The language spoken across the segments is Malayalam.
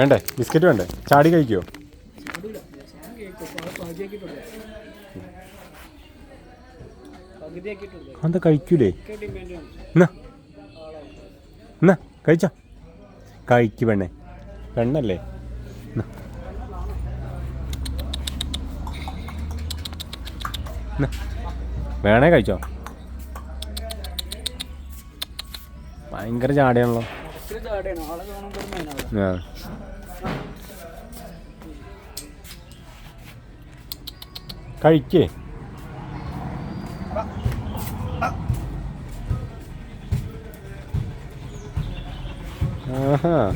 വേണ്ടേ? ബിസ്ക്കറ്റ് വേണ്ടേ? ചാടി കഴിക്കുമോ അത് കഴിക്കൂലേ? എന്നാ കഴിച്ച? കഴിക്കു പെണ്ണേ. പെണ്ണല്ലേ. വേണേ കഴിച്ചോ? ഭയങ്കര ചാടിയാണല്ലോ. ആ. കഴിക്കേ. ആഹാ.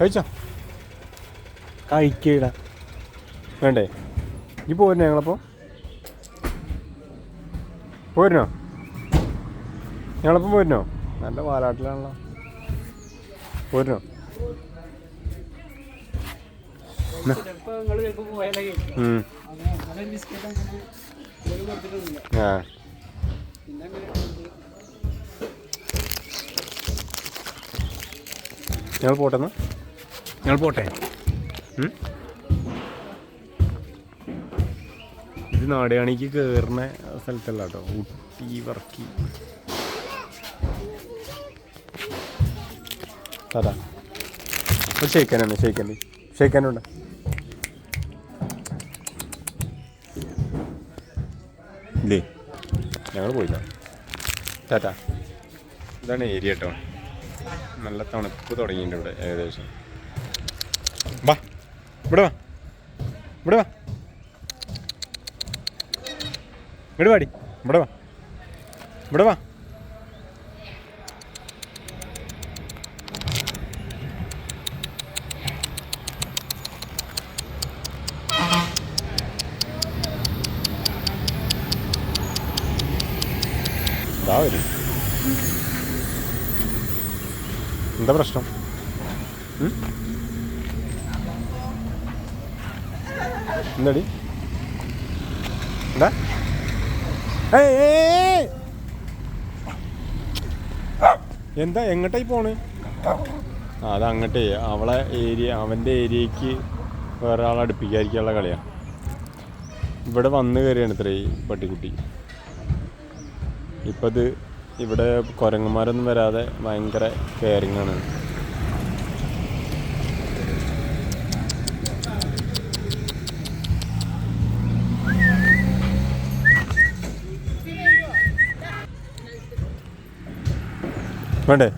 കഴിച്ചോ? കഴിക്കടാ. വേണ്ടേ. ഈ പോരുന്നോ ഞങ്ങളപ്പോൾ പോരുന്നോ? ഞങ്ങളപ്പം പോരുന്നോ? നല്ല വാലാട്ടിലാണല്ലോ. പോരുന്നോ? ആ. ഞങ്ങൾ പോട്ടെ എന്നാ? ഞങ്ങൾ പോട്ടെ? ഇത് നാടുകാണിക്ക് കയറുന്ന സ്ഥലത്തല്ല കേട്ടോ. ഊട്ടി വർക്കി. അതാ ഷേക്കാനാണ് ഷെയ്ക്കാനാണ് ഷേക്കാനുണ്ടോ ഷെയ്ക്കാനുണ്ട് ഇല്ലേ ഞങ്ങൾ പോയില്ല ടാറ്റാ. ഇതാണ് ഏരിയ കേട്ടോ. നല്ല തണുപ്പ് തുടങ്ങിയിട്ടുണ്ട് ഇവിടെ ഏകദേശം. വാ. ഇവിടെ വാ. ഇവിടെ വാ. ഇവിടെ വാടി. ഇവിടെ വാ. ഇവിടെ വാ. ഇതാ എന്താ പ്രശ്നം? എന്താടി എന്താ. എന്താ എങ്ങോട്ടായി പോണ്? അത് അങ്ങോട്ടേ. അവളെ ഏരിയ അവന്റെ ഏരിയക്ക് വേറെ ആളെ അടുപ്പിക്കാതിരിക്കാനുള്ള കളിയാണ് ഇവിടെ വന്ന് കയറിയാണ് ഇത്രേ പട്ടിക്കുട്ടി. ഇപ്പം ഇത് ഇവിടെ കുരങ്ങന്മാരൊന്നും വരാതെ ഭയങ്കര കെയറിങ് ആണ്. വേണ്ടേ?